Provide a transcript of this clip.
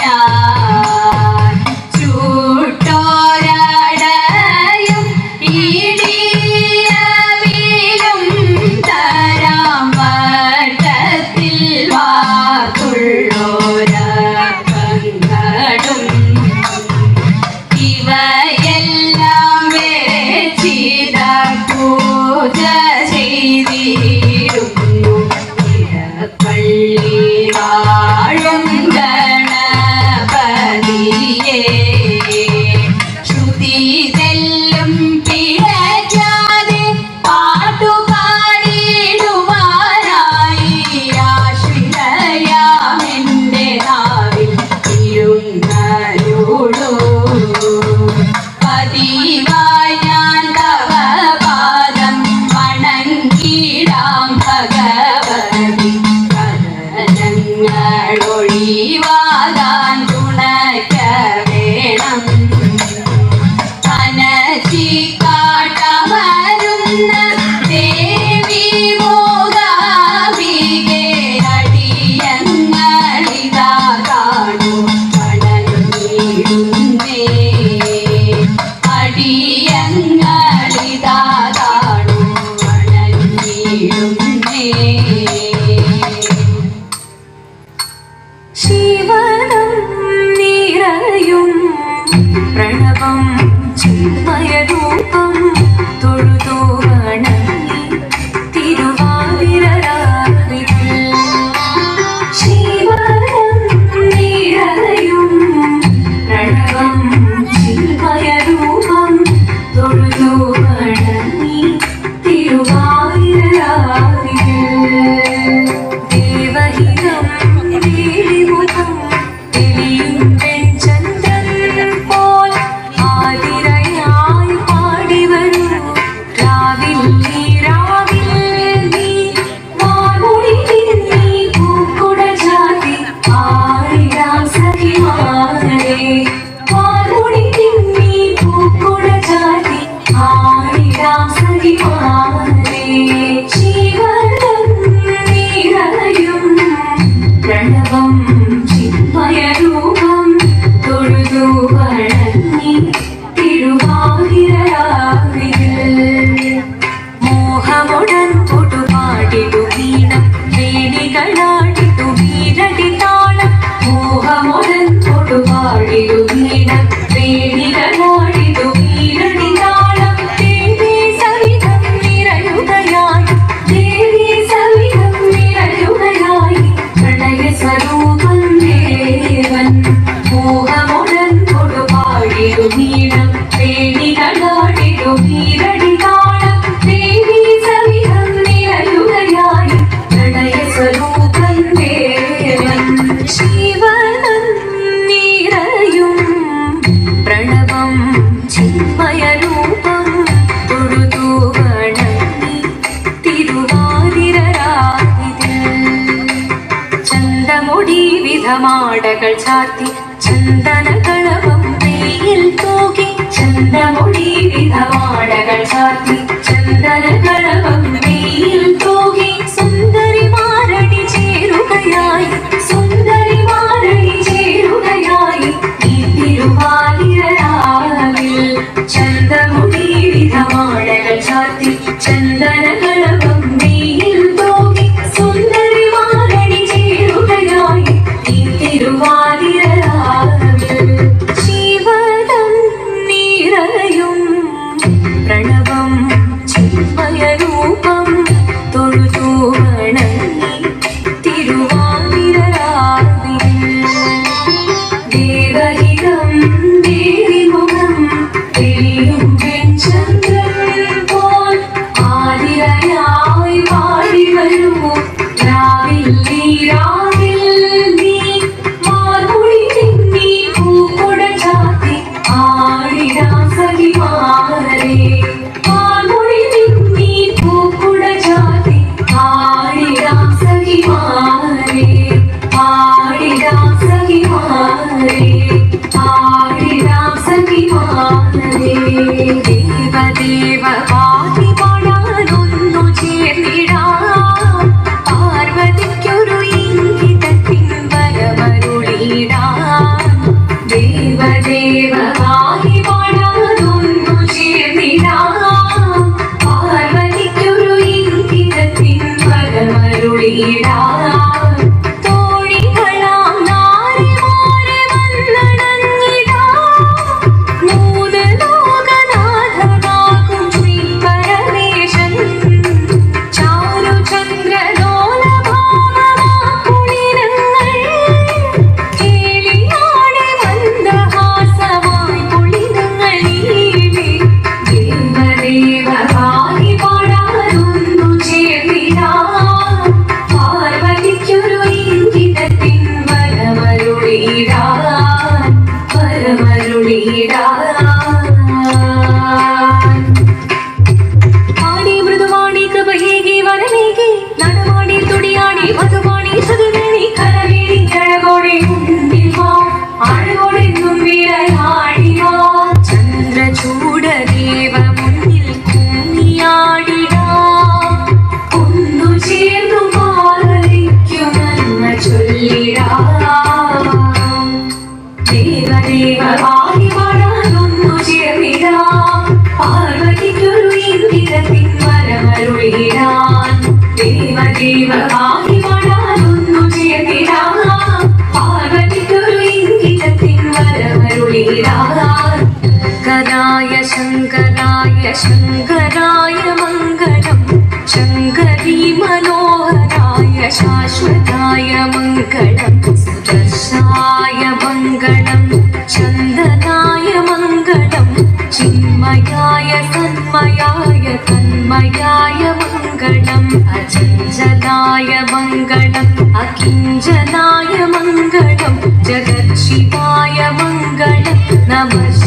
yeah. ഞങ്ങളൊഴിവാ മോഹമുടൻപുടു പാടിടു വീണം വേണികളാടിടു വീരടി താളം മോഹമുടൻപുടു പാടിടു വീണം വേണി ചാർത്തി ചന്ദന കളവും വെയിൽ തൂകി ചന്ദമുടി വിധവാടകൾ ചാർത്തി ചന്ദന കളവും വെയിൽ തൂകി സുന്ദരി മാരണി ചേരുകയായി സുന്ദരി മാരണി ചേരുകയായി. ഈ ചന്ദമു Shiva Deva. 力量 शिवाय मङ्गलम् अकिञ्जनाय मङ्गलं जगत्शिवाय मङ्गलं नमः